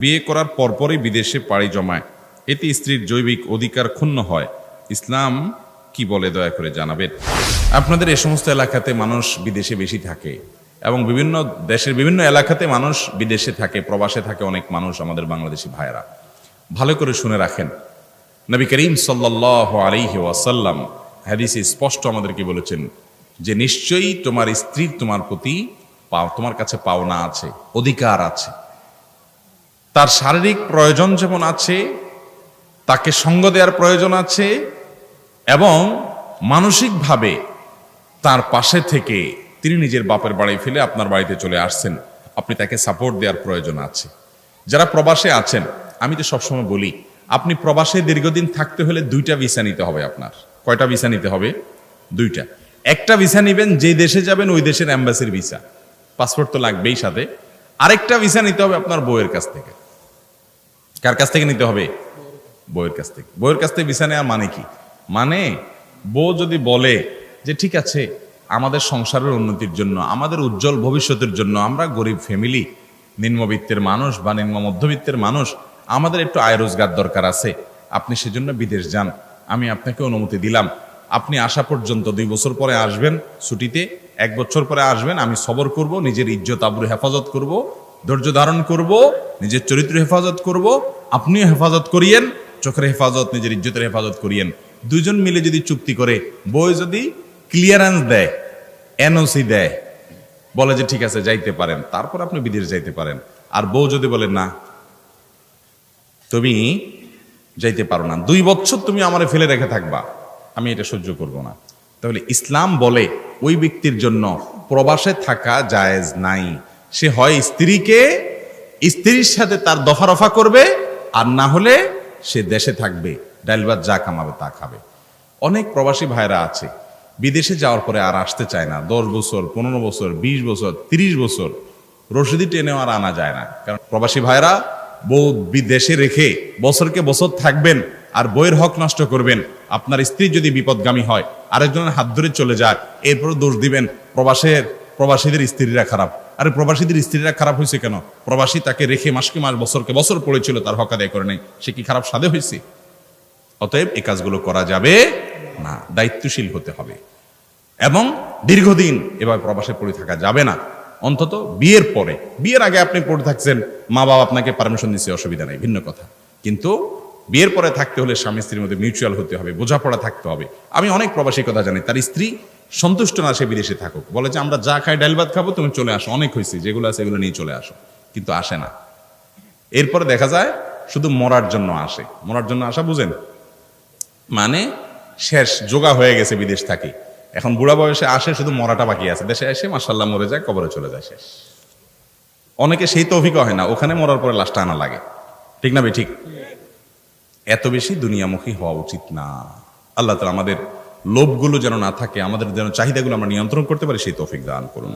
বিয়ে করার পরপরই বিদেশে পাড়ি জমায়। এতে স্ত্রীর জৈবিক অধিকার ক্ষুণ্ণ হয়। ইসলাম কি বলে দয়া করে জানাবেন? আপনাদের এ সমস্ত এলাকাতে মানুষ বিদেশে বেশি থাকে এবং বিভিন্ন দেশের বিভিন্ন এলাকাতে মানুষ বিদেশে থাকে, প্রবাসে থাকে অনেক মানুষ আমাদের বাংলাদেশি ভাইয়েরা। ভালো করে শুনে রাখেন। নবী করিম সাল্লাহ আলাইহি ওয়াসাল্লাম হাদিসে স্পষ্ট আমাদেরকে বলেছেন যে, নিশ্চয়ই তোমার স্ত্রীর তোমার প্রতি তোমার কাছে পাওনা আছে, অধিকার আছে। তার শারীরিক প্রয়োজন যেমন আছে, তাকে সঙ্গ দেওয়ার প্রয়োজন আছে, এবং মানসিকভাবে তার পাশে থেকে তিনি নিজের বাপের বাড়ি ফেলে আপনার বাড়িতে চলে আসছেন। আপনি তাকে সাপোর্ট দেওয়ার প্রয়োজন আছে। যারা প্রবাসে আছেন, আমি তো সবসময় বলি, আপনি প্রবাসে দীর্ঘদিন থাকতে হলে দুইটা ভিসা নিতে হবে আপনার। কয়টা ভিসা নিতে হবে? দুইটা। একটা ভিসা নেবেন যে দেশে যাবেন, ওই দেশের অ্যাম্বাসির ভিসা পাসপোর্ট তো লাগবেই সাথে। আরেকটা ভিসা নিতে হবে আপনার বউয়ের কাছ থেকে। কার কাছ থেকে নিতে হবে? বইয়ের কাছ থেকে। বইয়ের কাছ থেকে ভিসা নেওয়ার মানে কি? মানে বউ যদি বলে যে, ঠিক আছে, আমাদের সংসারের উন্নতির জন্য, আমাদের উজ্জ্বল ভবিষ্যতের জন্য, আমরা গরিব ফ্যামিলি নিম্নবিত্তের মানুষ বা নিম্ন মধ্যবিত্তের মানুষ, আমাদের একটু আয় রোজগার দরকার আছে। আপনি সেজন্য বিদেশ যান। আমি আপনাকে অনুমতি দিলাম। আপনি আসা পর্যন্ত দুই বছর পরে আসবেন ছুটিতে। এক বছর পরে আসবেন, আমি সবর করব, নিজের ইজ্জত, আবরু, হেফাজত করব। ধৈর্য ধারণ করব, নিজের চরিত্র হেফাজত করব, আপনিও হেফাজত করিয়েন, চোখের হেফাজত, নিজের ইজ্জতের হেফাজত করিয়েন। দুজন মিলে যদি চুক্তি করে, বই যদি ক্লিয়ারেন্স দেয় এনওসি দেয়, বলে যে ঠিক আছে, যাইতে পারেন, তারপর আপনি বিদেশ যাইতে পারেন। আর বউ যদি বলে, না, তুমি যাইতে পারো না, দুই বছর তুমি আমারে ফেলে রেখে থাকবা, আমি এটা সহ্য করব না। তাহলে ইসলাম বলে, ওই ব্যক্তির জন্য প্রবাসে থাকা জায়েজ নাই। সে হয় স্ত্রীকে, স্ত্রীর সাথে তার দফা রফা করবে আর না হলে সে দেশে থাকবে, ডাইল ভাত যা কামাবে তা খাবে। অনেক প্রবাসী ভাইরা আছে, বিদেশে যাওয়ার পরে আর আসতে চায় না। দশ বছর, পনেরো বছর, বিশ বছর, তিরিশ বছর রসিদি টেনেও আর আনা যায় না। কারণ প্রবাসী ভাইরা বউ বিদেশে রেখে বছরকে বছর থাকবেন আর বইয়ের হক নষ্ট করবেন। আপনার স্ত্রী যদি বিপদগামী হয়, আরেকজনের হাত ধরে চলে যায় এরপর দোষ দিবেন প্রবাসের, প্রবাসীদের স্ত্রীরা খারাপ। আরে প্রবাসীদের স্ত্রীরা খারাপ হয়েছে কেন? প্রবাসী তাকে রেখে মাসকে মাস, বছরকে বছর পড়েছিল, তার হক আদায় করে নেই। সে কি খারাপ সাদে হয়েছে? অতএব এই কাজগুলো করা যাবে না, দায়িত্বশীল হতে হবে। এবং দীর্ঘদিন এভাবে প্রবাসে পড়ে থাকা যাবে না। অন্তত বিয়ের পরে, বিয়ের আগে আপনি পড়ে থাকছেন, মা বাবা আপনাকে পারমিশন দিচ্ছে অসুবিধা নেই, ভিন্ন কথা। কিন্তু বিয়ের পরে থাকতে হলে স্বামী স্ত্রীর মধ্যে মিউচুয়াল হতে হবে, বোঝাপড়া থাকতে হবে। আমি অনেক প্রবাসী কথা জানি, তার স্ত্রী সন্তুষ্ট না সে বিদেশে থাকুক। বলে যে, আমরা যা খাই, ডাল ভাত খাব, তুমি চলে আসো। অনেক হয়েছে, যেগুলো আছে এগুলো নিয়ে চলে আসো। কিন্তু আসে না। এরপরে দেখা যায়, শুধু মরার জন্য আসে। মরার জন্য আসা বুঝেন? মানে শেষ, যোগা হয়ে গেছে, বিদেশ থাকি। এখন বুড়া বয়সে আসে, শুধু মরাটা বাকি আছে। দেশে এসে মাসাল্লাহ মরে যায়, কবরে চলে যায় শেষ। অনেকে সেই তো অভিজ্ঞ হয় না, ওখানে মরার পরে লাশটা আনা লাগে। ঠিক না ভাই, ঠিক? এত বেশি দুনিয়ামুখী হওয়া উচিত না। আল্লাহ তালা আমাদের লোভগুলো যেন না থাকে, আমাদের যেন চাহিদাগুলো আমরা নিয়ন্ত্রণ করতে পারি, সেই তৌফিক দান করুন।